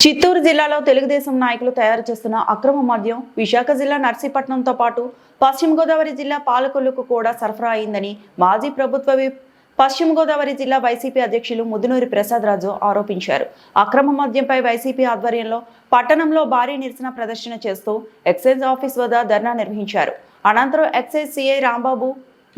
చిత్తూరు జిల్లాలో తెలుగుదేశం నాయకులు తయారు చేస్తున్న అక్రమ మద్యం విశాఖ జిల్లా నర్సీపట్నంతో పాటు పశ్చిమ గోదావరి జిల్లా పాలకొల్లుకు కూడా సరఫరా అయిందని మాజీ ప్రభుత్వ పశ్చిమ గోదావరి జిల్లా వైసీపీ అధ్యక్షులు ముదునూరి ప్రసాద్ రాజు ఆరోపించారు. అక్రమ మద్యంపై వైసీపీ ఆధ్వర్యంలో పట్టణంలో భారీ నిరసన ప్రదర్శన చేస్తూ ఎక్సైజ్ ఆఫీస్ వద్ద ధర్నా నిర్వహించారు. అనంతరం ఎక్సైజ్ సిఐ రాంబాబు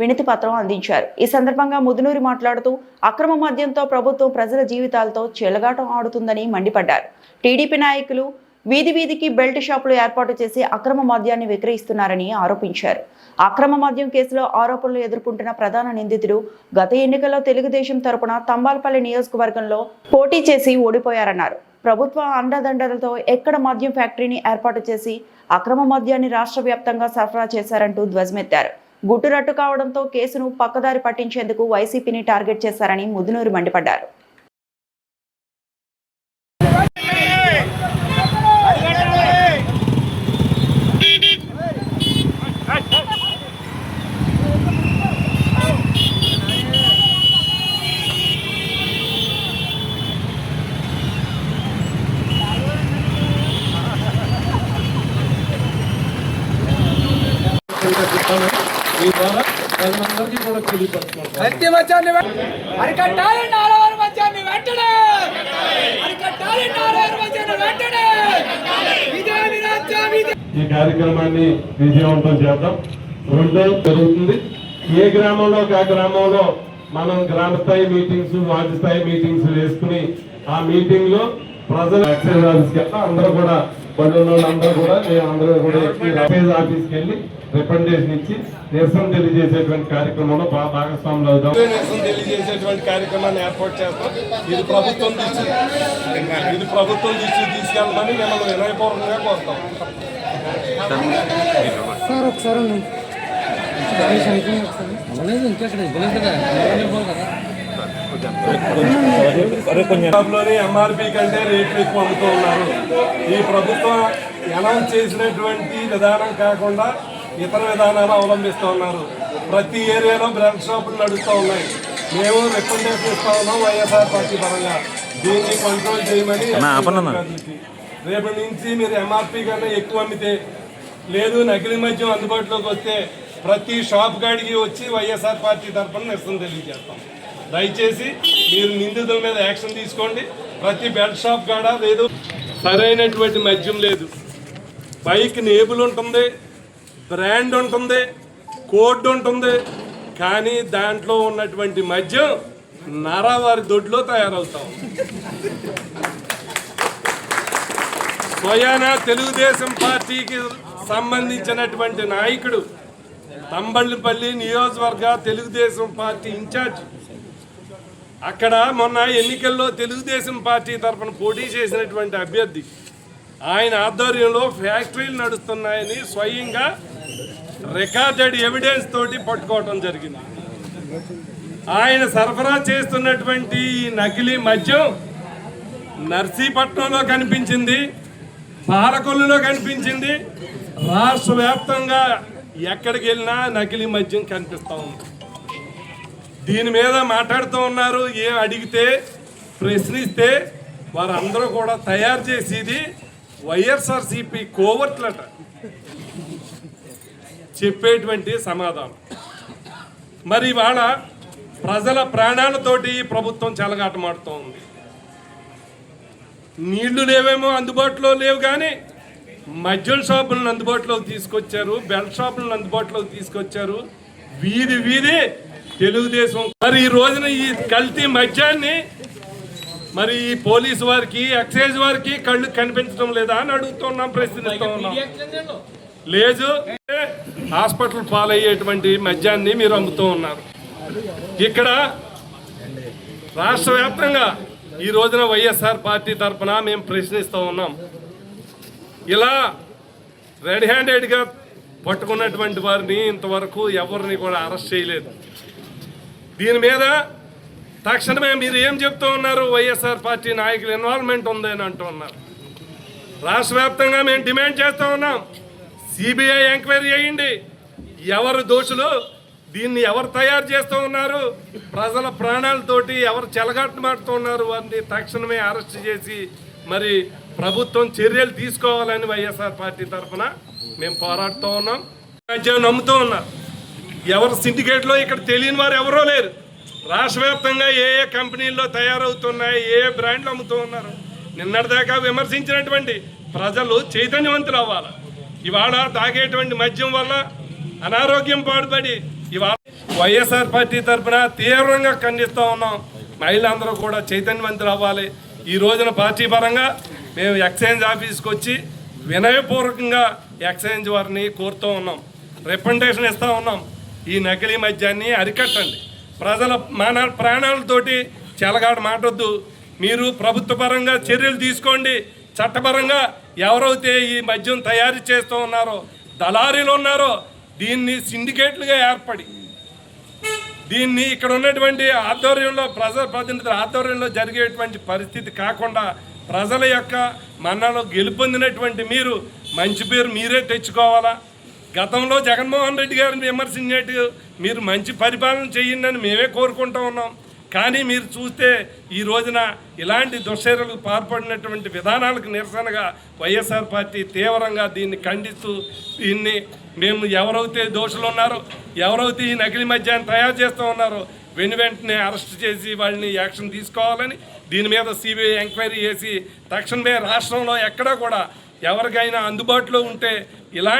వినతి పత్రం అందించారు. ఈ సందర్భంగా ముదునూరి మాట్లాడుతూ అక్రమ మద్యంతో ప్రభుత్వం ప్రజల జీవితాలతో చెలగాటం ఆడుతుందని మండిపడ్డారు. టీడీపీ నాయకులు వీధి వీధికి బెల్ట్ షాపులు ఏర్పాటు చేసి అక్రమ మద్యాన్ని విక్రయిస్తున్నారని ఆరోపించారు. అక్రమ మద్యం కేసులో ఆరోపణలు ఎదుర్కొంటున్న ప్రధాన నిందితుడు గత ఎన్నికల్లో తెలుగుదేశం తరపున తంబాలపల్లి నియోజకవర్గంలో పోటీ చేసి ఓడిపోయారన్నారు. ప్రభుత్వ అండదండలతో ఎక్కడ మద్యం ఫ్యాక్టరీని ఏర్పాటు చేసి అక్రమ మద్యాన్ని రాష్ట్ర వ్యాప్తంగా సరఫరా చేశారంటూ ధ్వజమెత్తారు. గుట్టురట్టు కావడంతో కేసును పక్కదారి పట్టించేందుకు వైసీపీని టార్గెట్ చేశారని ముదునూరు మండిపడ్డారు. ద్వారా ప్రజలందరికీ కూడా తెలియపరచుకుంటాను కత్తి మధ్యాన్ని అరికట్టాలి నాలుగు మధ్యాన్ని వెంటనే! అరికట్టాలి నాలుగు మధ్యాన్ని వెంటనే! ఇదే విరాజ్యం ఇదే ఈ కార్యక్రమాన్ని విజయవంతం చేద్దాం. రెండో జరుగుతుంది. ఏ గ్రామంలో ఒక ఆ గ్రామంలో మనం గ్రామ స్థాయి మీటింగ్స్ వార్డు స్థాయి మీటింగ్స్ వేసుకుని ఆ మీటింగ్లో ప్రజలు ఎక్సైజ్ ఆఫీస్కి వెళ్తాం అందరూ కూడా బడున్న అందరూ కూడా మేము అందరూ కూడా ఎక్సైజ్ ఆఫీస్కి వెళ్ళి రిప్రజెంటేషన్ ఇచ్చి నిరసన తెలియజేసేటువంటి కార్యక్రమంలో భాగస్వాములు అవుతాం నిరసన తెలియజేసేటువంటి కార్యక్రమాన్ని ఏర్పాటు చేస్తాం. ఇది ప్రభుత్వం దృష్టి ఇది ప్రభుత్వం దృష్టి తీసుకెళ్ళమని మిమ్మల్ని వినయపూర్వకంగా కోరుతాం. సార్ ఒకసారి ఎంఆర్పి కంటే రేట్లు ఎక్కువ అమ్ముతూ ఉన్నారు. ఈ ప్రభుత్వం అనౌన్స్ చేసినటువంటి విధానం కాకుండా ఇతర విధానాలు అవలంబిస్తూ ఉన్నారు. ప్రతి ఏరియాలో బ్రాండ్ షాపులు నడుస్తూ ఉన్నాయి. మేము రికమెండేషన్ ఇస్తా ఉన్నాం వైఎస్ఆర్ పార్టీ పరంగా. దీన్ని కంట్రోల్ చేయమని. రేపటి నుంచి మీరు ఎంఆర్పి కన్నా ఎక్కువ అమ్మితే లేదు నకిలీ మద్యం అందుబాటులోకి వస్తే ప్రతి షాప్ కాడికి వచ్చి వైఎస్ఆర్ పార్టీ తరఫున నిరసన తెలియజేస్తాం. దయచేసి మీరు నిందితుల మీద యాక్షన్ తీసుకోండి. ప్రతి బెల్ట్ షాప్ కాడ లేదు. సరైనటువంటి మద్యం లేదు. బైక్ నేబుల్ ఉంటుంది. బ్రాండ్ ఉంటుంది కోడ్ ఉంటుంది కానీ దాంట్లో ఉన్నటువంటి మద్యం నరవారి దొడ్లో తయారవుతాం. స్వయానా తెలుగుదేశం పార్టీకి సంబంధించినటువంటి నాయకుడు తంబళ్ళపల్లి నియోజకవర్గ తెలుగుదేశం పార్టీ ఇన్ఛార్జ్. అక్కడ మొన్న ఎన్నికల్లో తెలుగుదేశం పార్టీ తరఫున పోటీ చేసినటువంటి అభ్యర్థి. ఆయన ఆధ్వర్యంలో ఫ్యాక్టరీలు నడుస్తున్నాయని స్వయంగా రికార్డెడ్ ఎవిడెన్స్ తోటి పట్టుకోవటం జరిగింది. ఆయన సరఫరా చేస్తున్నటువంటి నకిలీ మద్యం నర్సీపట్నంలో కనిపించింది పాలకొల్లులో కనిపించింది. రాష్ట్ర వ్యాప్తంగా ఎక్కడికి వెళ్ళినా నకిలీ మద్యం కనిపిస్తూ ఉంది. దీని మీద మాట్లాడుతూ ఉన్నారు ఏం అడిగితే ప్రశ్నిస్తే వారందరూ కూడా తయారు చేసేది వైఎస్ఆర్సిపి కోవర్ట్లట. చెప్పేటువంటి సమాధానం. మరి ఇవాళ ప్రజల ప్రాణాలతోటి ప్రభుత్వం చెలగాటమాడుతూ ఉంది నీళ్ళు లేవేమో అందుబాటులో లేవు కానీ మద్యం షాపులను అందుబాటులోకి తీసుకొచ్చారు బెల్ట్ షాపులను అందుబాటులోకి తీసుకొచ్చారు. వీధి వీధి తెలుగుదేశం. మరి ఈ రోజున ఈ కల్తీ మద్యాన్ని మరి ఈ పోలీసు వారికి ఎక్సైజ్ వారికి కళ్ళు కనిపించడం లేదా అని అడుగుతున్నాం ప్రశ్నిస్తూ ఉన్నాం. లేదు. హాస్పిటల్ పాలయ్యేటువంటి మద్యాన్ని మీరు అమ్ముతూ ఉన్నారు. ఇక్కడ రాష్ట్ర వ్యాప్తంగా ఈ రోజున వైఎస్ఆర్ పార్టీ తరఫున మేము ప్రశ్నిస్తూ ఉన్నాం. ఇలా రెడ్ హ్యాండెడ్గా పట్టుకున్నటువంటి వారిని ఇంతవరకు ఎవరిని కూడా అరెస్ట్ చేయలేదు. దీని మీద తక్షణమే మీరు ఏం చెప్తూ ఉన్నారు? వైఎస్ఆర్ పార్టీ నాయకుల ఇన్వాల్వ్మెంట్ ఉందని అంటూ ఉన్నారు. రాష్ట్ర వ్యాప్తంగా మేము డిమాండ్ చేస్తూ ఉన్నాం. సిబిఐ ఎంక్వైరీ చేయండి. ఎవరు దోషులు? దీన్ని ఎవరు తయారు చేస్తూ ఉన్నారు? ప్రజల ప్రాణాలతోటి ఎవరు చెలగాటమాడుతూ ఉన్నారు? వారిని తక్షణమే అరెస్ట్ చేసి మరి ప్రభుత్వం చర్యలు తీసుకోవాలని వైఎస్ఆర్ పార్టీ తరఫున మేము పోరాడుతూ ఉన్నాం. మధ్య నమ్ముతూ ఉన్నారు. ఎవరు సిండికేట్లో ఇక్కడ తెలియని వారు ఎవరో లేరు. రాష్ట్ర వ్యాప్తంగా ఏ ఏ కంపెనీల్లో తయారవుతున్నాయి ఏ ఏ బ్రాండ్లు అమ్ముతూ ఉన్నారు? నిన్నటిదాకా విమర్శించినటువంటి ప్రజలు చైతన్యవంతులు అవ్వాలి. ఇవాళ తాగేటువంటి మద్యం వల్ల అనారోగ్యం పాడుపడి ఇవాళ వైఎస్ఆర్ పార్టీ తరఫున తీవ్రంగా ఖండిస్తూ ఉన్నాం. మహిళలందరూ కూడా చైతన్యవంతులు అవ్వాలి. ఈ రోజున పార్టీ పరంగా మేము ఎక్సైజ్ ఆఫీస్కి వచ్చి వినయపూర్వకంగా ఎక్సైజ్ వారిని కోరుతూ ఉన్నాం. రిప్రజెంటేషన్ ఇస్తూ ఉన్నాం. ఈ నకిలీ మద్యాన్ని అరికట్టండి. ప్రజల మాన ప్రాణాలతోటి చెలగాడ మాటొద్దు. మీరు ప్రభుత్వ పరంగా చర్యలు తీసుకోండి. చట్టపరంగా ఎవరైతే ఈ మద్యం తయారు చేస్తూ ఉన్నారో దళారీలు ఉన్నారో దీన్ని సిండికేట్లుగా ఏర్పడి దీన్ని ఇక్కడ ఉన్నటువంటి ఆధ్వర్యంలో ప్రజా ప్రతినిధుల ఆధ్వర్యంలో జరిగేటువంటి పరిస్థితి కాకుండా ప్రజల యొక్క మన్నలో గెలుపొందినటువంటి మీరు మంచి పేరు మీరే తెచ్చుకోవాలా? గతంలో జగన్మోహన్ రెడ్డి గారిని విమర్శించేట్టు మీరు మంచి పరిపాలన చేయండి అని మేమే కోరుకుంటూ ఉన్నాం. కానీ మీరు చూస్తే ఈ రోజున ఇలాంటి దుశ్చర్యలకు పాల్పడినటువంటి విధానాలకు నిరసనగా వైఎస్ఆర్ పార్టీ తీవ్రంగా దీన్ని ఖండిస్తూ దీన్ని మేము ఎవరైతే దోషులు ఉన్నారో ఎవరైతే ఈ నకిలీ మద్యాన్ని తయారు చేస్తూ ఉన్నారో వెను వెంటనే అరెస్ట్ చేసి వాళ్ళని యాక్షన్ తీసుకోవాలని దీని మీద సిబిఐ ఎంక్వైరీ చేసి తక్షణమే రాష్ట్రంలో ఎక్కడా కూడా ఎవరికైనా అందుబాటులో ఉంటే ఇలాంటి